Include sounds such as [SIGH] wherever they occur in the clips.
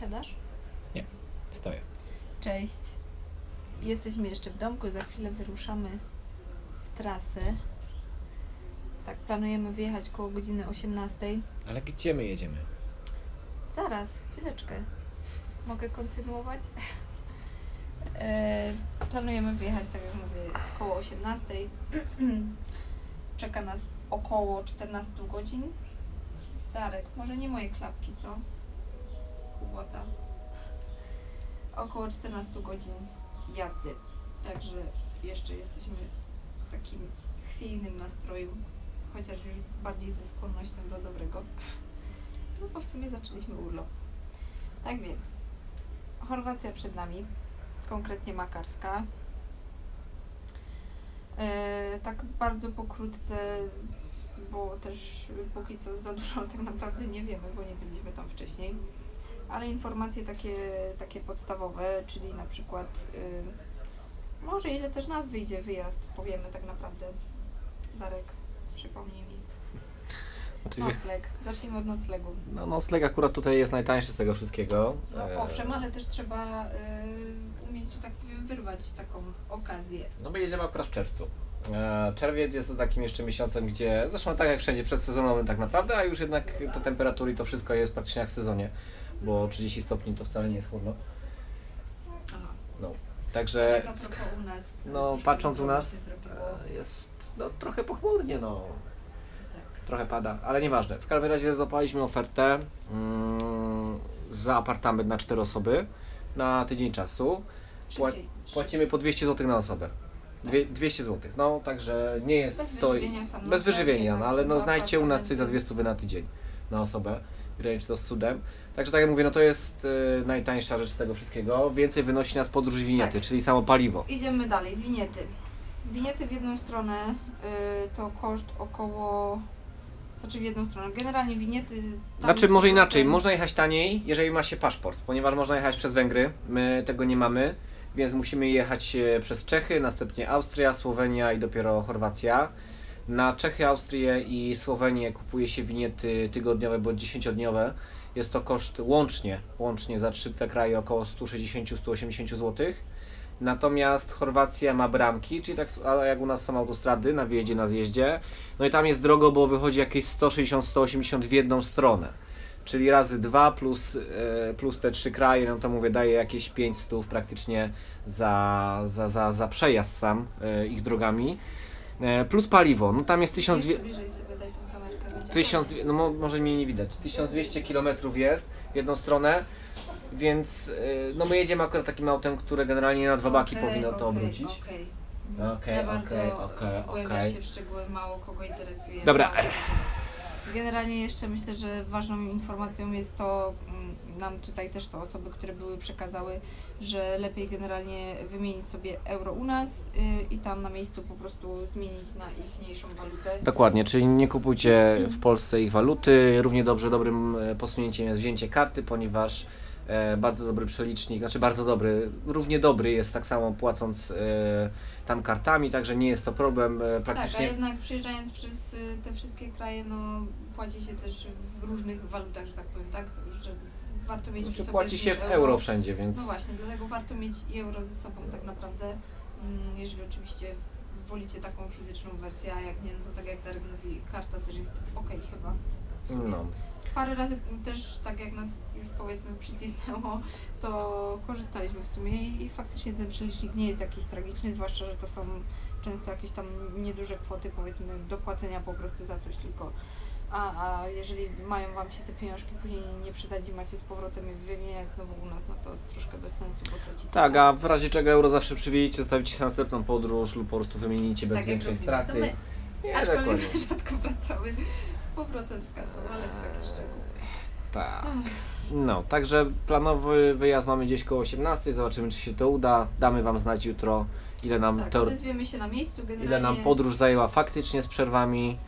Siadasz? Stoję. Cześć. Jesteśmy jeszcze w domku, za chwilę wyruszamy w trasę. Tak, planujemy wyjechać koło godziny 18. Ale gdzie my jedziemy? Zaraz, chwileczkę. Mogę kontynuować? [LAUGHS] E, planujemy wyjechać, tak jak mówię, koło 18. [CLEARS THROAT] Czeka nas około 14 godzin. Darek, może nie moje klapki, co? Kubota. Około 14 godzin jazdy. Także jeszcze jesteśmy w takim chwiejnym nastroju, chociaż już bardziej ze skłonnością do dobrego. No bo w sumie zaczęliśmy urlop. Tak więc, Chorwacja przed nami, konkretnie Makarska. E, tak bardzo pokrótce, bo też póki co za dużo tak naprawdę nie wiemy, bo nie byliśmy tam wcześniej. Ale informacje takie, takie podstawowe, czyli na przykład y, może ile też nas wyjdzie wyjazd, powiemy tak naprawdę. Darek, przypomnij mi. Znaczy, Nocleg. Zacznijmy od noclegu. no nocleg akurat tutaj jest najtańszy z tego wszystkiego. No E, owszem, ale też trzeba y, umieć, tak powiem, wyrwać taką okazję. No my jedziemy akurat w czerwcu. E, Czerwiec jest to takim jeszcze miesiącem, gdzie zresztą tak jak wszędzie przedsezonowym tak naprawdę, a już jednak te temperatury i to wszystko jest praktycznie jak w sezonie, bo 30 stopni to wcale nie jest chłodno. Aha. No. Także Jak a propos u nas. no troszkę patrząc u dużo nas zrobiło. e, jest no trochę pochmurnie no. Tak. Trochę pada, ale nieważne. W każdym razie złapaliśmy ofertę mm, za apartament na 4 osoby na tydzień czasu. Pła- Szybciej. Płacimy po 200 zł na osobę. Dwie, 200 zł. No, także nie jest Bez wyżywienia Bez wyżywienia, jednak no ale no dwa znajdźcie u nas coś za apartamenty. 200 na tydzień na osobę. Graniczy to z cudem. Także tak jak mówię, no to jest y, najtańsza rzecz z tego wszystkiego. Więcej wynosi nas podróż winiety, Tak. czyli samo paliwo. Idziemy dalej, winiety. Winiety w jedną stronę y, to koszt około. Znaczy w jedną stronę. Generalnie winiety. tam Znaczy z może inaczej, można jechać taniej, jeżeli ma się paszport, ponieważ można jechać przez Węgry, my tego nie mamy, więc musimy jechać e, przez Czechy, następnie Austria, Słowenia i dopiero Chorwacja. Na Czechy, Austrię i Słowenię kupuje się winiety tygodniowe bądź dziesięciodniowe. Jest to koszt łącznie, łącznie za trzy te kraje około 160-180 zł. Natomiast Chorwacja ma bramki, czyli tak jak u nas są autostrady na wjeździe, na zjeździe. No i tam jest drogo, bo wychodzi jakieś 160-180 w jedną stronę. Czyli razy dwa plus, e, plus te trzy kraje, no to mówię, daje jakieś 5 stów praktycznie za, za, za, za przejazd sam e, ich drogami. E, plus paliwo, no tam jest 1200. Jeszcze bliżej sobie daj tą kamerkę. będzie 1200, no mo- może mnie nie widać, 1200 km jest w jedną stronę, więc y, no my jedziemy akurat takim autem, które generalnie na dwa baki Okej, powinno to okej, obrócić. Okej, Okej, Za bardzo okej, okej, wgłębiasz okej. się w szczegóły, mało kogo interesuje. Dobra. Mało. Generalnie jeszcze myślę, że ważną informacją jest to, mm, nam tutaj też to osoby, które były przekazały, że lepiej generalnie wymienić sobie euro u nas y, i tam na miejscu po prostu zmienić na ichniejszą walutę. Dokładnie, czyli nie kupujcie w Polsce ich waluty. Równie dobrze dobrym e, posunięciem jest wzięcie karty, ponieważ bardzo dobry przelicznik, znaczy bardzo dobry, równie dobry jest tak samo płacąc e, tam kartami, także nie jest to problem e, Tak, a praktycznie. jednak przejeżdżając przez y, te wszystkie kraje, no płaci się też w różnych walutach, że tak powiem, tak? Że warto mieć Znaczy, płaci się w euro wszędzie, więc No właśnie, dlatego warto mieć euro ze sobą tak naprawdę, mm, jeżeli oczywiście wolicie taką fizyczną wersję, a jak nie, no to tak jak Darek mówi, karta też jest ok chyba. no. Parę razy też tak jak nas już powiedzmy przycisnęło, to korzystaliśmy w sumie i, i faktycznie ten przelicznik nie jest jakiś tragiczny, zwłaszcza, że to są często jakieś tam nieduże kwoty powiedzmy do płacenia po prostu za coś tylko. A, a jeżeli mają Wam się te pieniążki później nie przydać i macie z powrotem je wymieniać znowu u nas, no to troszkę bez sensu, bo tracicie. Tak, a w razie czego euro zawsze przywieźcie, zostawicie sobie następną podróż lub po prostu wymienicie bez Tak jak większej robimy. straty. To my, Nie, aczkolwiek dokładnie. [LAUGHS] rzadko wracamy powrotem z kasą, ale to taki szczegół. Tak. No, także planowy wyjazd mamy gdzieś koło 18, zobaczymy czy się to uda. Damy Wam znać jutro, ile nam, Tak, odezwiemy się na miejscu, generalnie. ile nam podróż zajęła faktycznie z przerwami.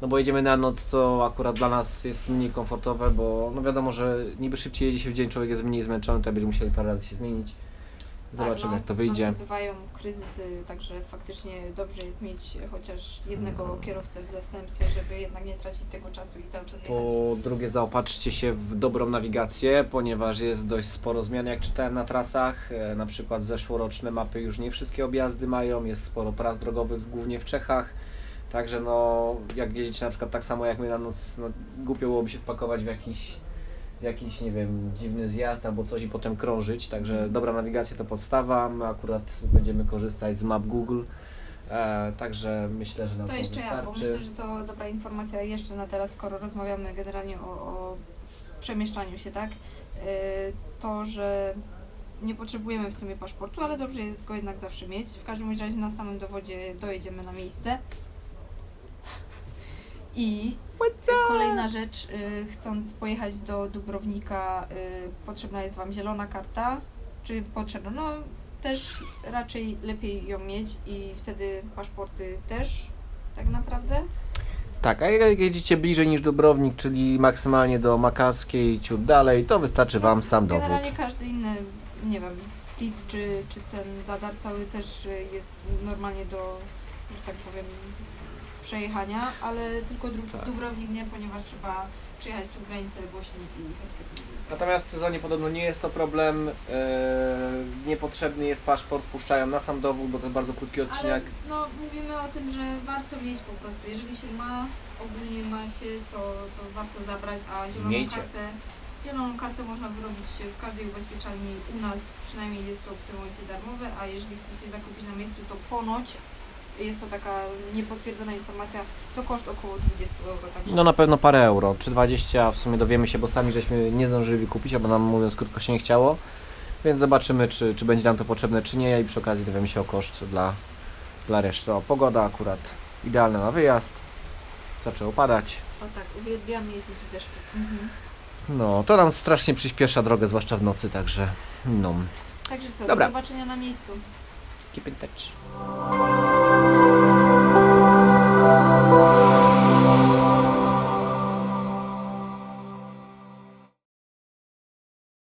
No bo jedziemy na noc, co akurat dla nas jest mniej komfortowe, bo no wiadomo, że niby szybciej jedzie się w dzień, człowiek jest mniej zmęczony, to będzie musieli parę razy się zmienić. Zobaczymy, no, jak to wyjdzie. Bywają kryzysy, także faktycznie dobrze jest mieć chociaż jednego Mhm. kierowcę w zastępstwie, żeby jednak nie tracić tego czasu i cały czas jechać. Po drugie, zaopatrzcie się w dobrą nawigację, ponieważ jest dość sporo zmian, jak czytałem na trasach. E, Na przykład zeszłoroczne mapy już nie wszystkie objazdy mają, jest sporo tras drogowych, głównie w Czechach. Także no, jak jedziecie na przykład tak samo jak my na noc, no, głupio byłoby się wpakować w jakiś, jakiś, nie wiem, dziwny zjazd albo coś i potem krążyć. Także dobra nawigacja to podstawa. My akurat będziemy korzystać z map Google. E, także myślę, że nam To to, jeszcze ja, bo wystarczy. myślę, że to dobra informacja jeszcze na teraz, skoro rozmawiamy generalnie o, o przemieszczaniu się, tak? Yy, To, że nie potrzebujemy w sumie paszportu, ale dobrze jest go jednak zawsze mieć. W każdym razie na samym dowodzie dojedziemy na miejsce. I kolejna rzecz, y, chcąc pojechać do Dubrownika, y, potrzebna jest Wam zielona karta. Czy potrzebna? No też raczej lepiej ją mieć i wtedy paszporty też tak naprawdę. Tak, a jak jedziecie bliżej niż Dubrownik, czyli maksymalnie do Makarskiej, ciut dalej, to wystarczy Wam sam dowód. Generalnie każdy inny, nie wiem, kit czy, czy ten zadar cały też y, jest normalnie do, że tak powiem, przejechania, ale tylko Dru- Tak. Dubrownik nie, ponieważ trzeba przejechać przez granicę Bośni i Hercegowiny. Natomiast w sezonie podobno nie jest to problem. e, niepotrzebny jest paszport, puszczają na sam dowód, bo to jest bardzo krótki Ale odcinek. no, mówimy o tym, że warto mieć po prostu. Jeżeli się ma, ogólnie ma się, to, to warto zabrać, a zieloną Miejcie. kartę Zieloną kartę można wyrobić w każdej ubezpieczalni. U nas przynajmniej jest to w tym momencie darmowe, a jeżeli chcecie zakupić na miejscu, to ponoć jest to taka niepotwierdzona informacja, to koszt około 20 euro. Także No na pewno parę euro, czy 20, w sumie dowiemy się, bo sami żeśmy nie zdążyli kupić, albo nam mówiąc krótko się nie chciało. Więc zobaczymy, czy, czy będzie nam to potrzebne, czy nie i przy okazji dowiemy się o koszt dla, dla reszty. O, pogoda akurat idealna na wyjazd. Zaczęło padać. o tak, uwielbiamy jeździć w deszczu. Mhm. No, to nam strasznie przyspiesza drogę, zwłaszcza w nocy, także no. Także co, Dobra. do zobaczenia na miejscu. Keep in touch.